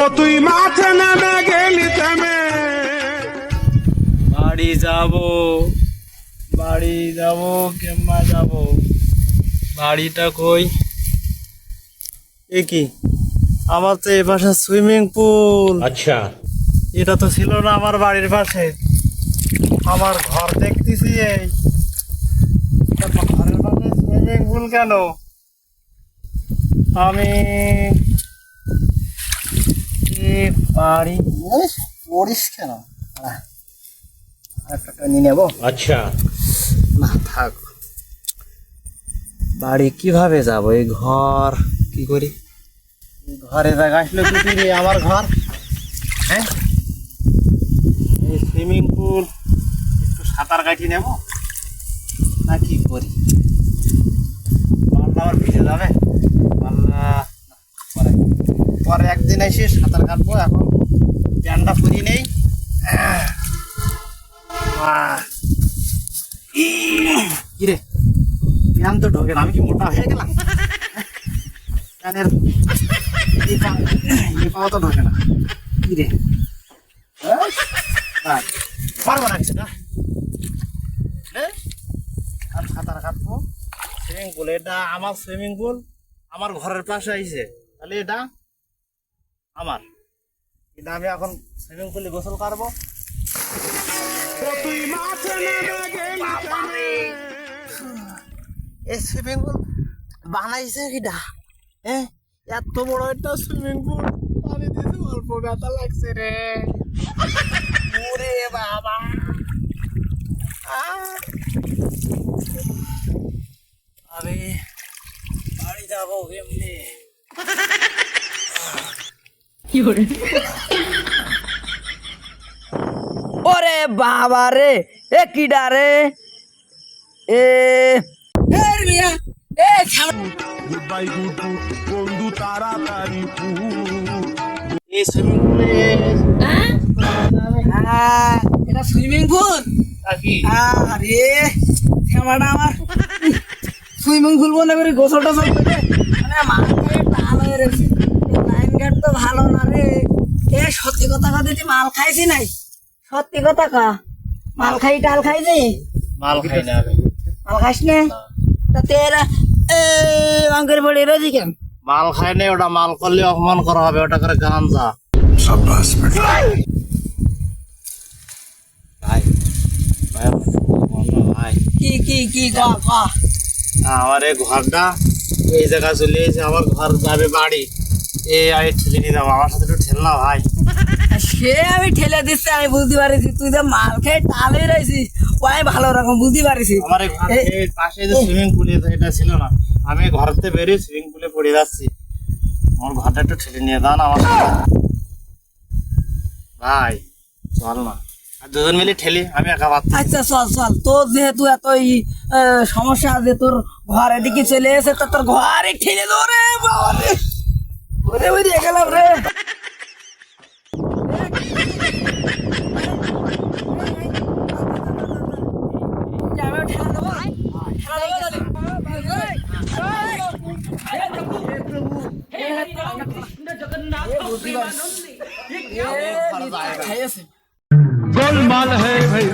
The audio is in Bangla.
ও তুই মাঠে নেমে গেলি তেমে বাড়ি যাব বাড়ি যাব কেমা যাব। বাড়িটা কই? এ কি আমার তো এ পাশে সুইমিং পুল। আচ্ছা। এটা তো ছিল না আমার বাড়ির পাশে। আমার ঘর দেখতেছি এই। ঘরের পাশে সুইমিং পুল কেন? আমি পাড়ি পড়িস কেন? একটা নিয়ে নেব। আচ্ছা। না থাক। বাড়ি কীভাবে যাব? এই ঘর কি করি? ঘরে জায়গা আসলে আমার ঘর। হ্যাঁ? এই সুইমিং পুল একটু সাঁতার কাটি নেব। না কি করি? মালটা আবার ভিজে যাবে? পরে একদিন এসে সাঁতার কাটবো এখন প্যান্টটা পরি নেই। কিরে প্যান তো ঢোকে আমি কি মোটা হয়ে গেলাম? প্যানের এই পা- তো ঢোকে না। কিরে হ্যাঁ, পারব কিছু না? হ্যাঁ? আর সাঁতার কাটবো। সুইমিং পুল এটা আমার সুইমিং পুল আমার ঘরের পাশে আইছে। তাহলে এটা আমার। কিন্তু আমি এখন সুইমিং পুলে গোসল করব। এই সুইমিং পুল বানাইছে কিটা হ্যাঁ এত বড় একটা সুইমিং পুল। পানি দিতে অল্প ব্যথা লাগছে রে। ওরে বাবা! আমি বাড়ি যাব এমনি। ওরে বাবা রে এ কিডা রে এ বন্ধু তাড়াতাড়ি পুলে হ্যাঁ, এটা সুইমিং পুল আরে শ্যামাটা আমার। সুইমিং পুল মনে করি গোসল টোসল করে মানে মাথায় টাল হয়ে রয়েছে। লাইন তো ভালো না রে। এ সত্যি কথা কথা তুই মাল খাইছি নাই? সত্যি কথা কা মাল খাই টাল খাইছি? মাল খাই না মাল খাইস নে? তা তেরা এ অঙ্কের বড়ি রয়েছি কেন? মাল খাই না ওটা মাল করলে অপমান করা হবে ওটা করে গাঞ্জা ভাই। ভাই ভাই কি কি কি ক ক? আমার এই ঘরটা এই জায়গা চলে এসে আমার ঘর যাবে বাড়ি। এই আমি ঠেলে নিয়ে যাব আমার সাথে একটু ঠেল না ভাই। সে আমি ঠেলে দিচ্ছি আমি বুঝতে পারিছি তুই যে মাল খেয়ে টালে রয়েছিস ও আমি ভালো রকম বুঝতে পারিছি। আমার পাশে যে সুইমিং পুল এটা ছিল না আমি ঘরতে বেরিয়ে সুইমিং পুলে পড়ে যাচ্ছি। আমার ঘরটা একটু ঠেলে নিয়ে দাও না আমার ভাই চল না। দুজন মিলে ঠেলি আমি একা পাচ্ছি আচ্ছা চল চল। তোর যেহেতু এত সমস্যা যে তোর ঘর এদিকে চলে এসে তো তোর ঘরে ঠেলে ধরে বাবারে ওরে বেরিয়ে গেলাম রে আমিও ঠেলা দেবো? ঠেলা দেবো তাহলে? এ, খাইয়েছে। গোলমাল है भाई